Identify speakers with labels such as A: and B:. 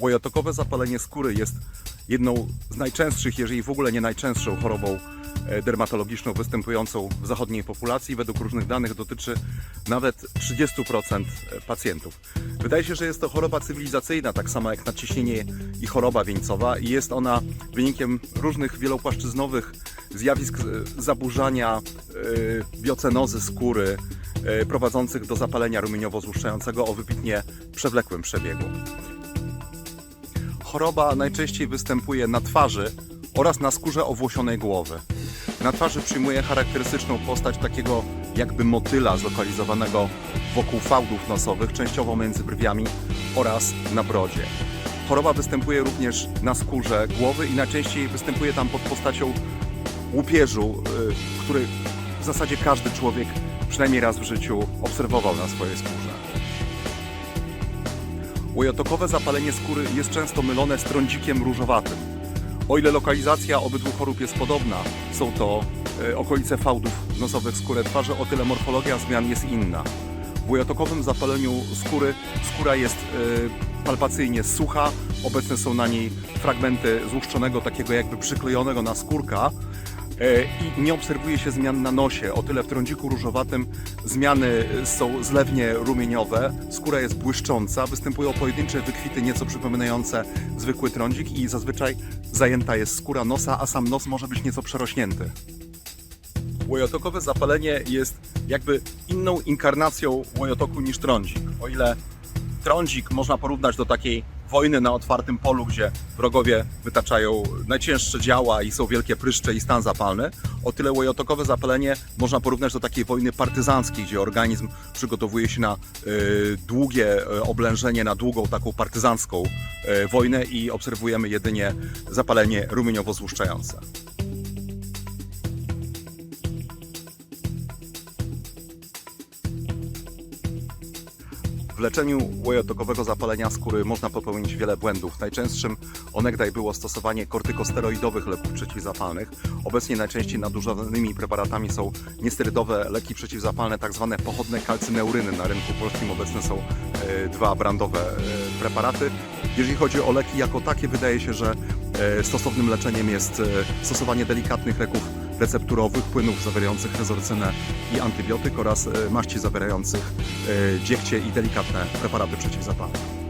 A: Łojotokowe zapalenie skóry jest jedną z najczęstszych, jeżeli w ogóle nie najczęstszą chorobą e, dermatologiczną występującą w zachodniej populacji. Według różnych danych dotyczy nawet 30% pacjentów. Wydaje się, że jest to choroba cywilizacyjna, tak samo jak nadciśnienie i choroba wieńcowa i jest ona wynikiem różnych wielopłaszczyznowych zjawisk e, zaburzania e, biocenozy skóry e, prowadzących do zapalenia rumieniowo-złuszczającego o wybitnie przewlekłym przebiegu. Choroba najczęściej występuje na twarzy oraz na skórze owłosionej głowy. Na twarzy przyjmuje charakterystyczną postać takiego jakby motyla zlokalizowanego wokół fałdów nosowych, częściowo między brwiami oraz na brodzie. Choroba występuje również na skórze głowy i najczęściej występuje tam pod postacią łupieżu, y, który w zasadzie każdy człowiek przynajmniej raz w życiu obserwował na swojej skórze. Łojotokowe zapalenie skóry jest często mylone z trądzikiem różowatym. O ile lokalizacja obydwu chorób jest podobna, są to e, okolice fałdów nosowych skóry twarzy, o tyle morfologia zmian jest inna. W łojotokowym zapaleniu skóry skóra jest e, palpacyjnie sucha, obecne są na niej fragmenty złuszczonego, takiego jakby przyklejonego na skórka, i nie obserwuje się zmian na nosie. O tyle w trądziku różowatym zmiany są zlewnie rumieniowe, skóra jest błyszcząca, występują pojedyncze wykwity nieco przypominające zwykły trądzik i zazwyczaj zajęta jest skóra nosa, a sam nos może być nieco przerośnięty. Łojotokowe zapalenie jest jakby inną inkarnacją łojotoku niż trądzik. O ile trądzik można porównać do takiej wojny na otwartym polu, gdzie wrogowie wytaczają najcięższe działa i są wielkie pryszcze i stan zapalny, o tyle łojotokowe zapalenie można porównać do takiej wojny partyzanckiej, gdzie organizm przygotowuje się na y, długie y, oblężenie, na długą taką partyzancką y, wojnę i obserwujemy jedynie zapalenie rumieniowo-złuszczające. W leczeniu łojotokowego zapalenia skóry można popełnić wiele błędów. Najczęstszym onegdaj było stosowanie kortykosteroidowych leków przeciwzapalnych. Obecnie najczęściej nadużywanymi preparatami są niesterydowe leki przeciwzapalne, tak zwane pochodne kalcyneuryny. Na rynku polskim obecne są e, dwa brandowe e, preparaty. Jeżeli chodzi o leki jako takie, wydaje się, że e, stosownym leczeniem jest stosowanie delikatnych leków recepturowych, płynów zawierających rezorcynę i antybiotyk oraz e, maści zawierających e, dziegcie i delikatne preparaty przeciwzapalne.